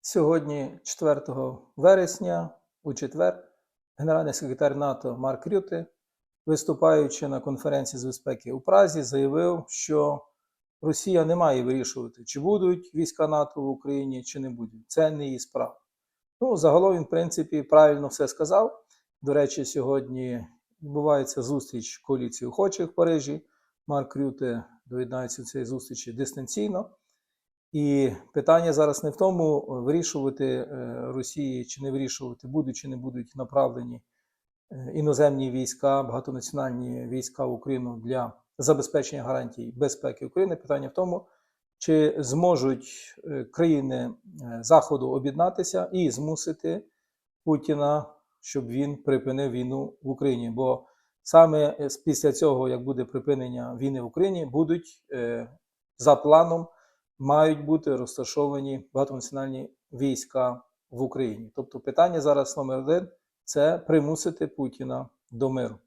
Сьогодні, 4 вересня, у четвер, генеральний секретар НАТО Марк Рюте, виступаючи на конференції з безпеки у Празі, заявив, що Росія не має вирішувати, чи будуть війська НАТО в Україні, чи не будуть. Це не її справа. Ну, загалом він, в принципі, правильно все сказав. До речі, сьогодні відбувається зустріч коаліції охочих в Парижі. Марк Рюте доєднається до цієї зустрічі дистанційно. І питання зараз не в тому, вирішувати е, Росії чи не вирішувати, будуть чи не будуть направлені е, іноземні війська, багатонаціональні війська в Україну для забезпечення гарантій безпеки України. Питання в тому, чи зможуть е, країни е, Заходу об'єднатися і змусити Путіна, щоб він припинив війну в Україні. Бо саме е, після цього, як буде припинення війни в Україні, будуть е, за планом мають бути розташовані багатонаціональні війська в Україні. Тобто питання зараз номер один це примусити Путіна до миру.